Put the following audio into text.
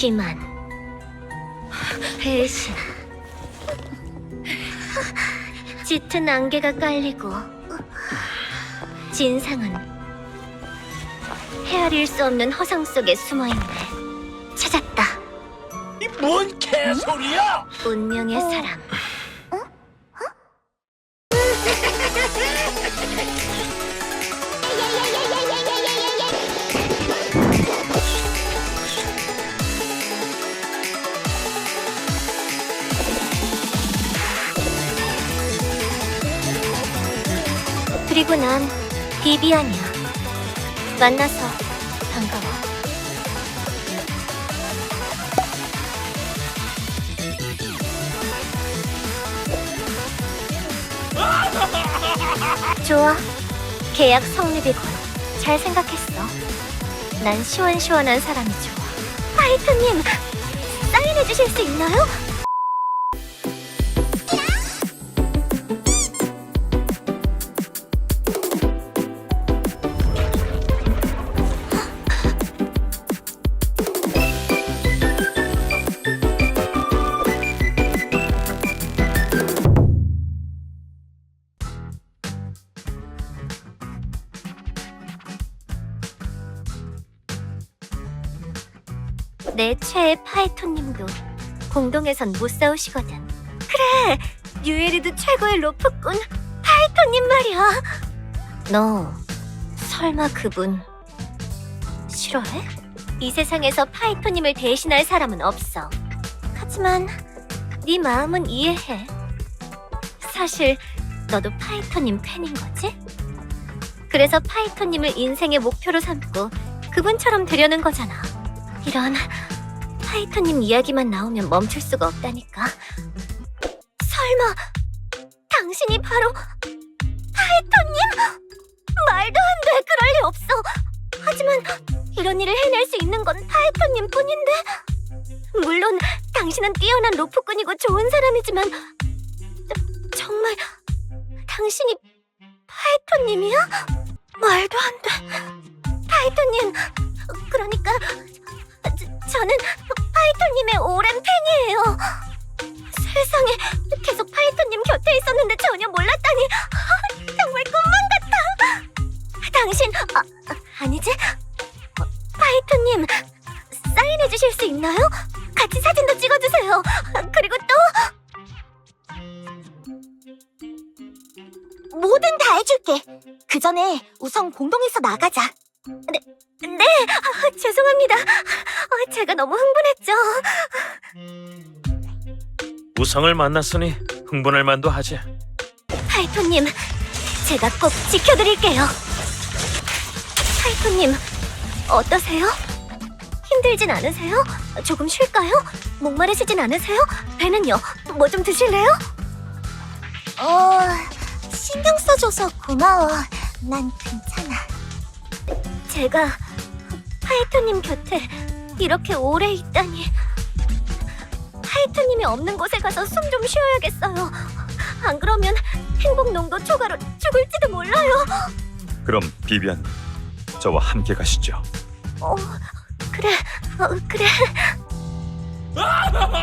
기만, 배신, 짙은 안개가 깔리고 진상은 헤아릴 수 없는 허상 속에 숨어있네. 찾았다. 이 뭔 개소리야? 운명의 사람. 그리고 난 비비안이야. 만나서 반가워. 좋아. 계약 성립이군. 잘 생각했어. 난 시원시원한 사람이 좋아. 파이터님, 사인해 주실 수 있나요? 내 최애 파이터님도 공동에선 못 싸우시거든. 그래, 유에리도 최고의 로프꾼 파이터님 말이야. 너 설마 그분 싫어해? 이 세상에서 파이터님을 대신할 사람은 없어. 하지만 네 마음은 이해해. 사실 너도 파이터님 팬인 거지? 그래서 파이터님을 인생의 목표로 삼고 그분처럼 되려는 거잖아. 이런 파이터님 이야기만 나오면 멈출 수가 없다니까. 설마 당신이 바로 파이터님? 말도 안 돼. 그럴 리 없어. 하지만 이런 일을 해낼 수 있는 건 파이터님 뿐인데. 물론 당신은 뛰어난 로프꾼이고 좋은 사람이지만 저- 정말 당신이 파이터님이야? 말도 안 돼. 파이터님, 그러니까 저, 저는 파이터님의 오랜 팬이에요. 세상에 계속 파이터님 곁에 있었는데 전혀 몰랐다니 정말 꿈만 같아. 당신 아, 아니지? 어, 파이터님 사인해 주실 수 있나요? 같이 사진도 찍어주세요. 그리고 또 뭐든 다 해줄게. 그 전에 우선 공동에서 나가자. 네, 네. 아, 죄송합니다. 아, 제가 너무 흥분했죠. 우성을 만났으니 흥분할 만도 하지. 파이토님, 제가 꼭 지켜드릴게요. 파이토님, 어떠세요? 힘들진 않으세요? 조금 쉴까요? 목마르시진 않으세요? 배는요? 뭐 좀 드실래요? 어, 신경 써줘서 고마워. 난 괜찮아. 제가 파이토님 곁에 이렇게 오래 있다니. 파이토님이 없는 곳에 가서 숨 좀 쉬어야겠어요. 안 그러면 행복 농도 초과로 죽을지도 몰라요. 그럼 비비안 저와 함께 가시죠. 어, 그래, 어, 그래.